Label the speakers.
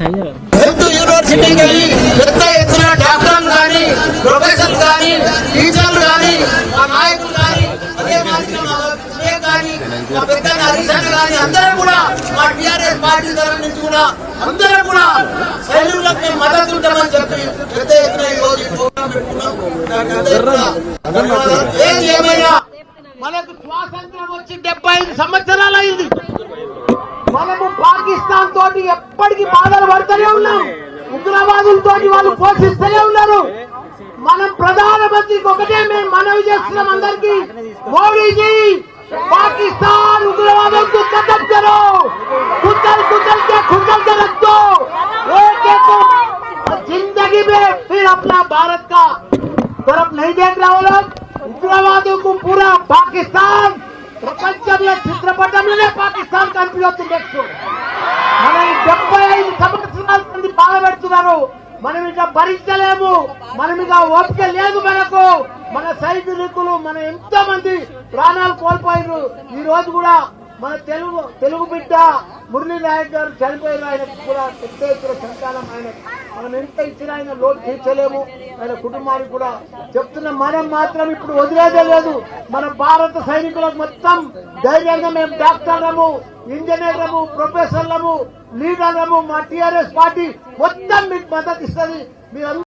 Speaker 1: Health యూనివర్సిటీకి వెళ్ళి పెద్ద ఎత్తున డాక్టర్లు కానీ ప్రొఫెసర్లు కానీ టీచర్లు కానీ మా నాయకులు కానీ అదే కానీ మా పెద్ద హరీష్ కానీ అందరం కూడా మా టిఆర్ఎస్ పార్టీ తరఫు నుంచి కూడా అందరం కూడా మేము మద్దతు ఉంటామని చెప్పి పెద్ద ఎత్తున ఈ రోజు ప్రోగ్రాం పెట్టుకున్నాం. ఏమైనా మనకు స్వాతంత్రం వచ్చి డెబ్బై ఐదు సంవత్సరాలు తోటి ఎప్పటికీ బాధలు పడుతూనే ఉన్నాం. ఉగ్రవాదులతో వాళ్ళు పోషిస్తూనే ఉన్నారు. మనం ప్రధానమంత్రికి ఒకటే మేము మనవి చేస్తున్నాం అందరికి. మోడీజీ పాకిస్తాన్ उग्रवादों को खत्म करो कुचल कुचल के खुचल के रख जिंदगी में फिर अपना भारत का तरफ नहीं देख रहा वो लोग ఉగ్రవాదం కు పూరా పాకిస్తాన్. ప్రపంచంలో చిత్రపటంలోనే పాకిస్తాన్ కనిపించవచ్చు నెక్స్ట్ సంవత్సరాల మంది బాధ పెడుతున్నారు మనం ఇక భరించలేము. మనం ఇక ఓపిక లేదు మనకు. మన సైనికులు మన ఎంతో మంది ప్రాణాలు కోల్పోయారు ఈ రోజు కూడా మన తెలుగు తెలుగు బిడ్డ మురళీ నాయక్ గారు చనిపోయిన ఆయన కూడా పెద్ద ఎత్తున సంతానం ఆయన. మనం ఎంత ఇచ్చినా ఆయన లోటు తీర్చలేము. ఆయన కుటుంబానికి కూడా చెప్తున్న మనం మాత్రం ఇప్పుడు వదిలేదే లేదు. మన భారత సైనికులకు మొత్తం ధైర్యంగా మేము డాక్టర్లము ఇంజనీర్లము ప్రొఫెసర్లము లీడర్లము మా టిఆర్ఎస్ పార్టీ మొత్తం మీకు మద్దతు ఇస్తుంది. మీరు